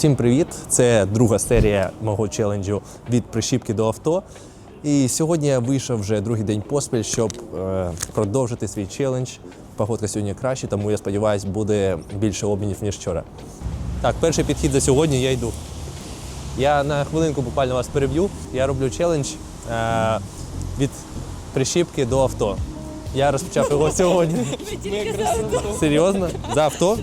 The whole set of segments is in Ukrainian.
Всім привіт! Це друга серія мого челенджу від прищіпки до авто. І сьогодні я вийшов вже другий день поспіль, щоб е, продовжити свій челендж. Погодка сьогодні краще, тому я сподіваюся, буде більше обмінів, ніж вчора. Так, перший підхід за сьогодні я йду. Я на хвилинку буквально вас переб'ю. Я роблю челендж е, від прищіпки до авто. Я розпочав його сьогодні. Серйозно? За авто?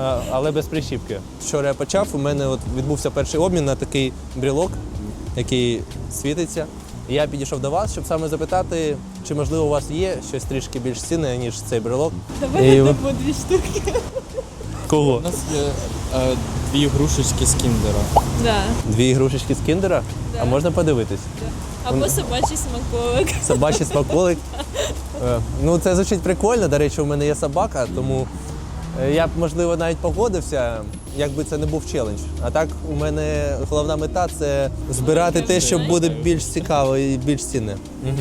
А, але без прищіпки. Вчора я почав, у мене от відбувся перший обмін на такий брілок, який світиться. І я підійшов до вас, щоб саме запитати, чи можливо у вас є щось трішки більш цінне, ніж цей брелок. Давай І дамо дві штуки. Кого? У нас є е, дві грушечки з кіндера. Да. Дві ігрушечки з кіндера? Да. А можна подивитись? Або собачий смаколик. Собачий смаколик. Е, Ну, це звучить прикольно. До речі, у мене є собака, тому е, я б, можливо, навіть погодився, якби це не був челендж. А так, у мене головна мета це збирати те, що буде більш цікаво і більш цінне. Угу.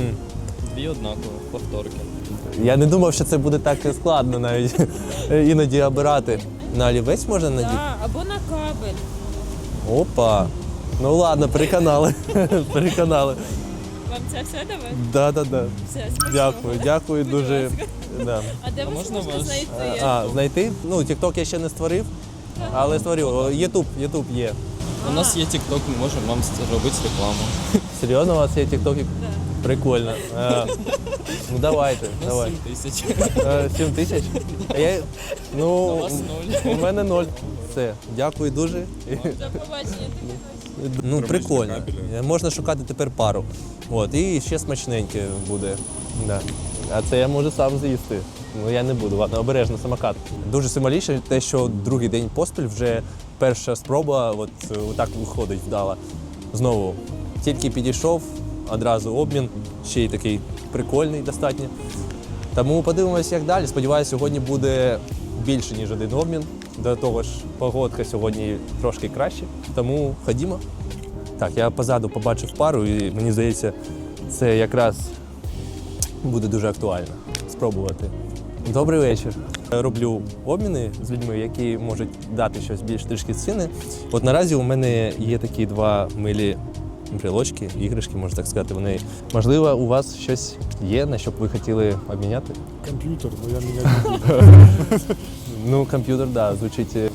Дві однакові повторки. Я не думав, що це буде так складно навіть іноді обирати. На олівець можна надіти? Да, або на кабель. Опа. Ну ладно, переконали. переконали. Вам це все давай? Да, да, да. Все. Дякую, дякую дуже. Да. А де А вас можна можна вас? знайти? А, знайти? Ну, TikTok я ще не створив, але створив. О, YouTube, YouTube є. У нас є TikTok, ми можемо вам зробити рекламу. Серйозно, у вас є TikTok? Да. Прикольно. А, ну давайте, У нас давай. 7 тисяч. Е, 7 тисяч? А я, У ну, вас ноль. у мене ноль. Все, дякую дуже. До побачення. тобі. Ну, прикольно. Е, Можна шукати тепер пару. От, і ще смачненьке буде. Да. А це я можу сам з'їсти. Ну я не буду, ладно, обережно самокат. Дуже символічно те, що другий день поспіль вже перша спроба, от е, так виходить вдала. Знову тільки підійшов, одразу обмін, ще й такий прикольний достатньо. Тому подивимося, як далі. Сподіваюся, сьогодні буде більше, ніж один обмін. До того ж, погодка сьогодні трошки краще. Тому ходімо. Так, я позаду побачив пару, і мені здається, це якраз буде дуже актуально спробувати. Добрий вечір. Я Роблю обміни з людьми, які можуть дати щось більш трішки ціни. От наразі у мене є такі два милі брелочки, іграшки, можна так сказати. Вони можливо, у вас щось є, на що б ви хотіли обміняти? компьютер, но я не буду. Ну, комп'ютер, да, звучить. е,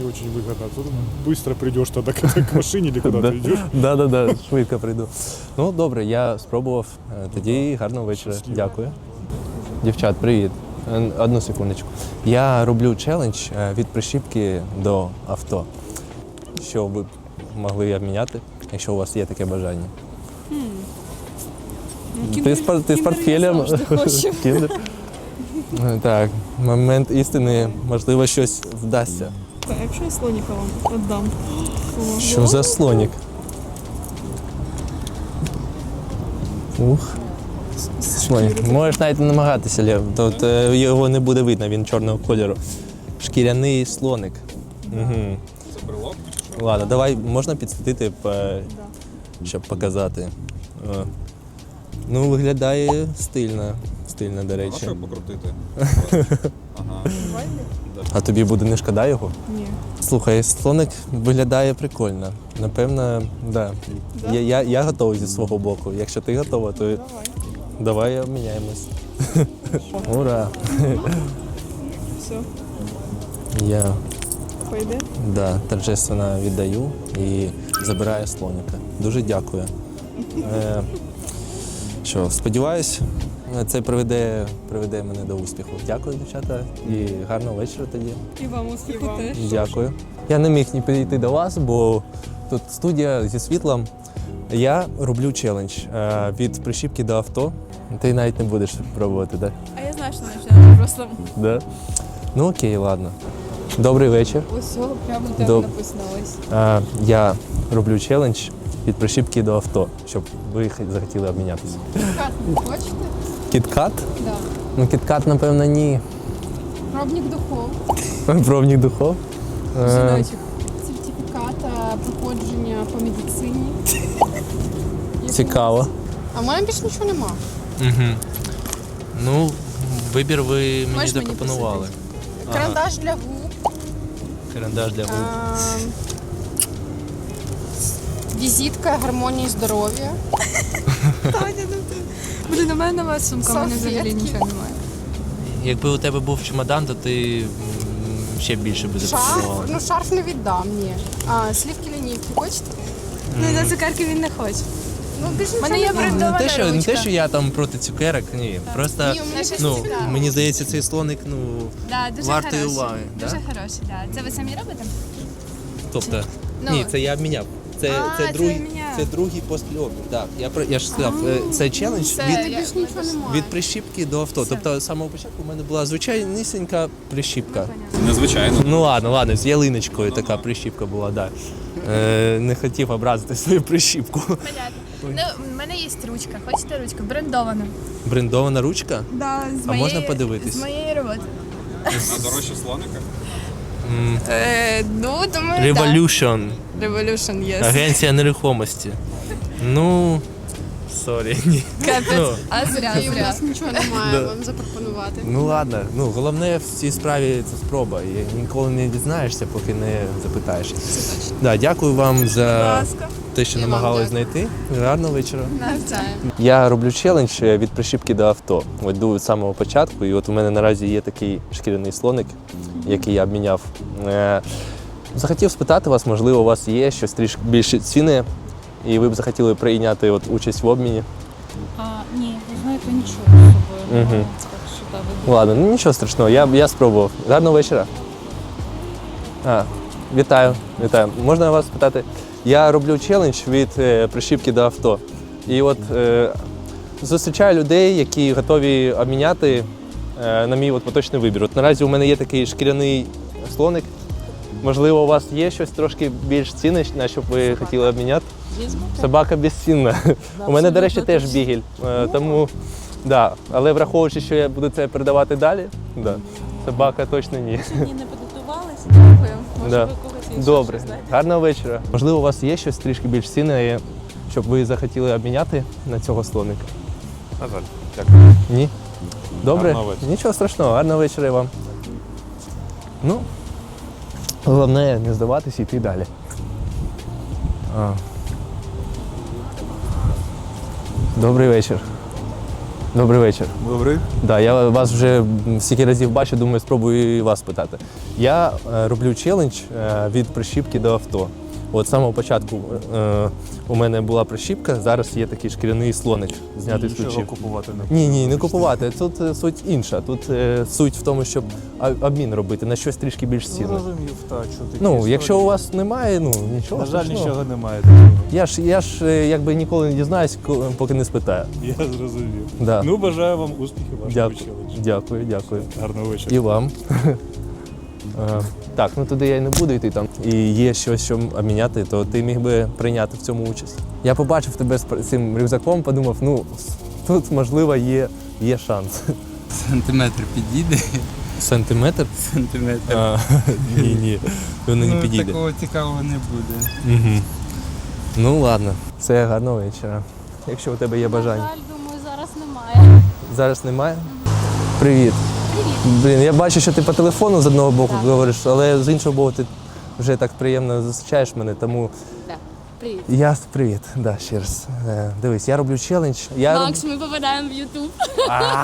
Не очень выгодно. Тут быстро придешь тогда к, к машине или куда Да. ты идешь. Да, да, да, швидко прийду. Ну, добре, я спробував. Е, Тоді гарного вечора. Щасливо. Дякую. Дівчат, привіт. Е, Одну секундочку. Я роблю челендж е, від прищіпки до авто. Що ви б могли обміняти, якщо у вас є таке бажання? Ти з, пор- ти з портфелем? Кіндер? Е, Так, момент істини, можливо, щось вдасться. Так, якщо я слоніка вам віддам. Що за слонік? Ух. Слонік. Можеш навіть не намагатися, Лев. Тут е, його не буде видно, він чорного кольору. Шкіряний слоник. Угу. Це брелок? Ладно, давай можна підсвітити, е, щоб показати. Ну, виглядає стильно. Стильно, до речі. Можеш покрутити? Ага. А тобі буде не шкода його? Ні. Слухай, слоник виглядає прикольно. Напевно, да. Да? Я, я, я готовий зі свого боку. Якщо ти готова, то Давай. давай обміняємось. Ура! Все, Я пойде. да, торжественно віддаю і забираю слоника. Дуже дякую. Е, що, сподіваюсь, це приведе, приведе мене до успіху. Дякую, дівчата, і гарного вечора тоді. І вам успіху теж. Дякую. Я не міг ні підійти до вас, бо тут студія зі світлом. Я роблю челендж е, від прищіпки до авто. Ти навіть не будеш пробувати, так? А я знаю, що почнемо просто. Да? Ну окей, ладно. Добрий вечір. Ось прямо так Доб- написано ось. Е, я роблю челендж від прищіпки до авто, щоб ви захотіли обмінятися. Хочете? Кіткат? Да. Ну, кіткат, напевно, ні. Пробник духов, Пробник духов. Е, жіночок, сертифікат проходження по медицині. цікаво. А в мене більше нічого нема. Угу. Ну, вибір ви мені Можеш запропонували. посадити? Карандаш для губ. Карандаш для губ. А, Візитка гармонії здоров'я. У мене нова сумка, у мене взагалі Салфетки. нічого немає. Якби у тебе був чемодан, то ти м, ще більше би Шарф. запропонувала. Ну, шарф не віддам, ні. А, слівки лінійки, хочете? Ну, на цукерки він не хоче. Ну, більш У мене є. Не те, що, не те, ручка. що я там проти цукерок, ні. Просто Ні, у мене щось ну, цікаве. мені здається, цей слоник, ну, Да, дуже вартий хороший. уваги. Дуже Да? хороший, да. Це ви самі робите? Тобто, Ну. ні, це я обміняв. Це, А, це, це другий, обміняв. це другий. Так, я, про- я ж сказав, е, це челендж Це від, Мене більш нічого немає. від прищіпки до авто. Тобто, з самого початку у мене була звичайнісінька прищіпка. Незвичайно. Ну ладно, ладно, з ялиночкою така прищіпка була, так. Да. Е, не хотів образити свою прищіпку. Понятно. Ну, в мене є ручка. Хочете ручку? Брендована. Брендована ручка. Да, з А можна подивитись? З моєї роботи. На дорожче слоника. Е, ну, думаю, Revolution. Да. Revolution, yes. Агенція нерухомості. Ну. Сорі, ні. Капець. Ну. А зря, І у зря. нас нічого немає вам запропонувати. Ну ладно, ну головне в цій справі це спроба. І ніколи не дізнаєшся, поки не запитаєш. Да, дякую вам за ласка. Те, що намагалися знайти. Гарного вечора. Я роблю челендж е, від прищіпки до авто. От йду від самого початку, і от у мене наразі є такий шкіряний слоник, який я обміняв. Е, Захотів спитати вас, можливо, у вас є щось трішки більше ціни, і ви б захотіли прийняти от участь в обміні. А, ні, ви знаєте, нічого з собою немає. Так що да, ви Ладно, ну нічого страшного, я, я спробував. Гарного вечора. А, вітаю, вітаю. Можна вас питати? Я роблю челендж від е, прищіпки до авто. І от е, зустрічаю людей, які готові обміняти е, на мій от поточний вибір. От наразі у мене є такий шкіряний слоник. Можливо, у вас є щось трошки більш цінне, на що б ви хотіли обміняти? Собака безцінна. У мене, до речі, теж бігель. Е, Тому, да. Але враховуючи, що я буду це передавати далі, да. собака точно ні. ні не підготувалися. Дякую. Може, Да. ви Добре, гарного вечора. Можливо, у вас є щось трішки більш цінне, щоб ви захотіли обміняти на цього слоника? На жаль, дякую. Ні? Добре? Гарного вечора. Нічого страшного, гарного вечора і вам. Ну, головне не здаватися і йти далі. А. Добрий вечір. Добрий вечір. Добрий. Да, я вас вже стільки разів бачу, думаю, спробую і вас питати. Я е, роблю челендж е, від прищіпки до авто. От з самого початку е, у мене була прищіпка, зараз є такий шкіряний слоник знятий з ключів. купувати не Ні, ні, не купувати. Тут е, суть інша. Тут е, суть в тому, щоб а- обмін робити на щось трішки більш Ну, цінне. розумів, та, що такі Ну, історії. якщо у вас немає, ну нічого. На жаль, страшного. нічого немає такого. Я ж я ж е, якби ніколи не дізнаюсь, ко- поки не спитаю. Я зрозумів. Да. Ну, бажаю вам успіхів вашому Дякую, челенджі. дякую, дякую. Гарного вечора. І вам. Е, Так, ну туди я й не буду йти там. І є щось, що обміняти, то ти міг би прийняти в цьому участь. Я побачив тебе з цим рюкзаком, подумав, ну тут можливо є, є шанс. Сантиметр підійде. Сантиметр? Сантиметр. А, ні, ні. Воно не підійде. такого цікавого не буде. Угу. Ну ладно, все гарного вечора. Якщо у тебе є бажання. На жаль, думаю, зараз немає. Зараз немає? Привіт. Блін, я бачу, що ти по телефону з одного боку говориш, але з іншого боку ти вже так приємно зустрічаєш мене, тому Привіт. я привіт. Да, ще раз. Е, Дивись, я роблю челендж. Я роб... Макс, ми попадаємо в Ютуб. А!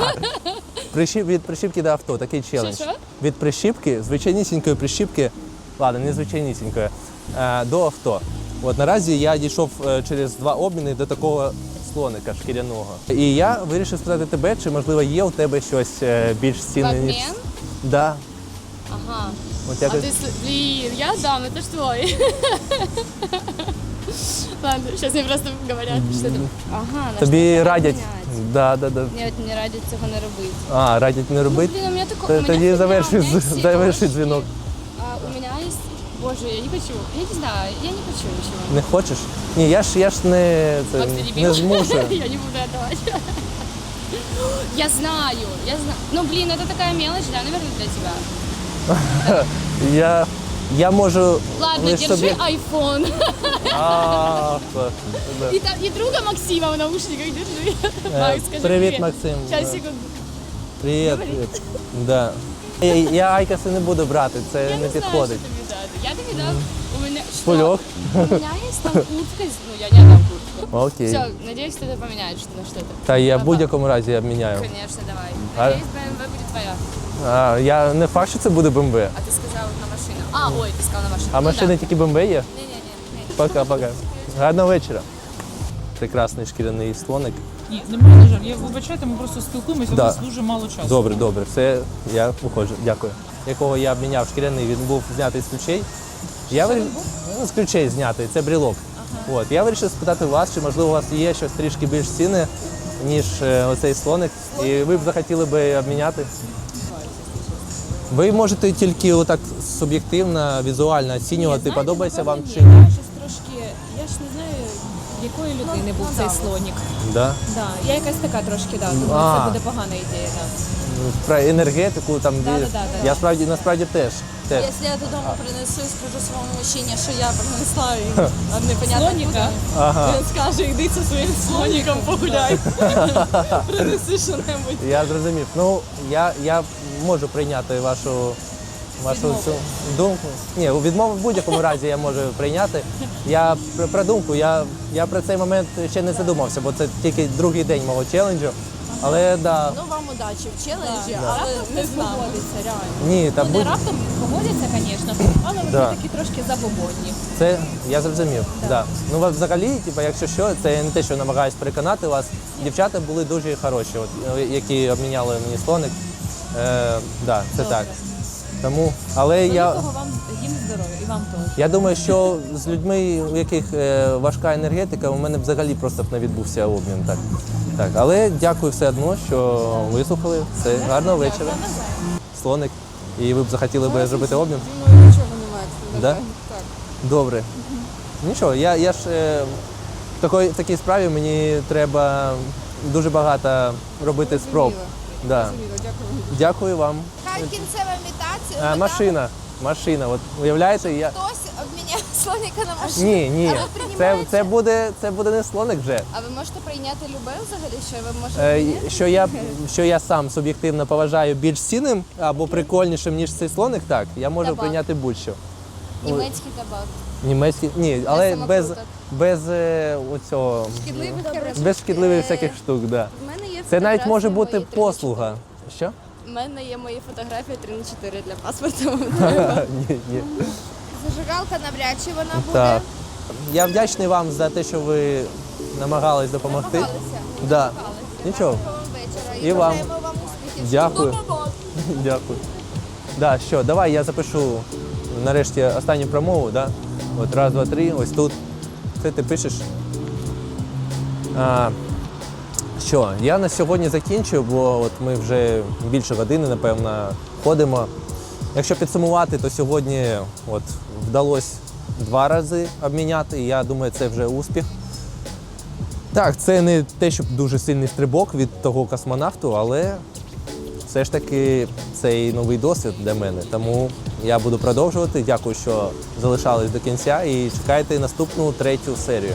Прищіп... Від прищіпки до авто, такий челендж. Що-що? Від прищіпки, звичайнісінької прищіпки, ладно, не звичайнісінької, е, до авто. От наразі я дійшов е, через два обміни до такого слоника шкіряного. І я вирішив спитати тебе, чи можливо є у тебе щось е, більш цінне, ніж. обмін? Да. Ага. От А якось... ты, с- блин, я дам, это ж твой. Ладно, сейчас мне просто говорят, что это... Ага, на Тобі що радять. поміняти. Да, да, да. Ні, от не радять цього не робити. А, радять не Ну, робити. блин, у меня такое... Т- у меня Тоді фигня, завершуй, у меня есть з- завершуй ситуация. дзвінок. Боже, я не хочу. Я не знаю, я не хочу ничего. Не хочеш? Ні, я ж я ж не, це, Макс, ты дебил? не змушую. я не буду отдавать. я знаю, я знаю. Ну, блин, это такая мелочь, да, наверное, для тебя. Я, я можу Ладно, лиш держи собі. айфон. А, клас. Да. И, там, и друга Максима в наушниках держи. Е, Макс, скажи Привіт, привет. Максим. Сейчас, Е, секунду. Привіт. привіт. Да. Я, я айкаси не буду брати, це Я не не знаю, підходить. що тобі дати. Я тобі дам. У мене що? Пульок. У мене є там куртка. з- Ну, я не дам куртку. Окей. Все, надеюсь, ты это поменяешь на что-то. Та я в Ага. будь-якому разі обміняю. Конечно, давай. А- Надеюсь, BMW будет твоя. А, я не факт, що це буде БМВ. А ты сказал на машину. А, ой, ты сказал на машину. А Ну машини да. тільки БМВ є? Не-не-не. Пока-пока. Гарного вечора. Прекрасний шкіряний слоник. Ні, немає на жаль. Я вибачайте, ми просто спілкуємося, Да. у нас дуже мало часу. Добре, добре. Все, я виходжу. Дякую. якого я обміняв шкіряний, він був знятий з ключей. Я вирі- ну, з ключей знятий, це брілок. От. Я вирішив спитати вас, чи можливо у вас є щось трішки більш цінне, ніж е, оцей слоник, і ви б захотіли би обміняти. Ви можете тільки отак суб'єктивно, візуально оцінювати, подобається вам чи ні. Я щось трошки, я ж не знаю, якої людини був цей слонік. Да? Да, я якась така трошки, да, думаю, А. це буде погана ідея. Да. Про енергетику там Да, більш- да, да, да. я справді насправді теж. теж. Якщо я додому принесу і скажу своєму мужчині, що я принесла і непонятно Слоніка? Ага. він скаже, йди зі своїм слоніком погуляй. Принеси що-небудь. Я зрозумів. Ну, я, я можу прийняти вашу, вашу цю думку. Ні, у відмову в будь-якому разі я можу прийняти. Я про, про думку, я, я про цей момент ще не задумався, бо це тільки другий день мого челенджу. Але да, Ну вам удачі в челенджі, Да. але не знаю. Погодиться, реально. ні, та не будь, раптом погодяться, звісно, але вони Да. такі трошки забобонні. це я зрозумів. Да. Ну ви взагалі, типу, якщо що, це не те, що намагаюсь переконати вас. Дівчата були дуже хороші, от, е, які обміняли мені слоник. Е, да, це так. Тому, але я. Великого вам їм здоров'я і вам теж. Я думаю, що з людьми, у яких е, важка енергетика, у мене взагалі просто б не відбувся обмін. Так. Так. Але дякую все одно, що вислухали. Все гарного вечора. Слоник. І ви б захотіли би зробити обмін? Зі нічого немає. Да? Так. Добре. Нічого, я, я ж е, в такої, в такій справі мені треба дуже багато робити спроб. Да. Зрозуміло, дякую. Дякую вам. Яка кінцева мета? А, машина. Машина. От уявляєте, я. Хтось слоника на машину. Ні, ні. А ви Це, приймаєте? це, буде, це буде не слоник вже. А ви можете прийняти любе взагалі, що ви можете Е, прийняти? Що я, що я сам суб'єктивно поважаю більш цінним або прикольнішим, ніж цей слоник, так, я можу Табак. прийняти будь-що. Німецький табак. Німецький, ні, але без, самокруток. без е, оцього, Шкідливих без шкідливих всяких штук, да. У мене є Це навіть може бути мої 3 на послуга. Що? У мене є мої фотографії 3 на 4 для паспорту. ні, ні. Зажигалка навряд чи вона буде. Так. Я вдячний вам за те, що ви намагались допомогти. Намагалися. Да. Намагалися. Нічого. Гарного вечора. І вам. бажаємо вам успіхів. Дякую. Дякую. Да, що, давай я запишу нарешті останню промову. Да? От раз, два, три, ось тут. Це ти пишеш. А, що, я на сьогодні закінчив, бо от ми вже більше години, напевно, ходимо. Якщо підсумувати, то сьогодні от, вдалося два рази обміняти, і я думаю, це вже успіх. Так, це не те, щоб дуже сильний стрибок від того космонавту, але все ж таки цей новий досвід для мене. Тому я буду продовжувати. Дякую, що залишались до кінця і чекайте наступну третю серію.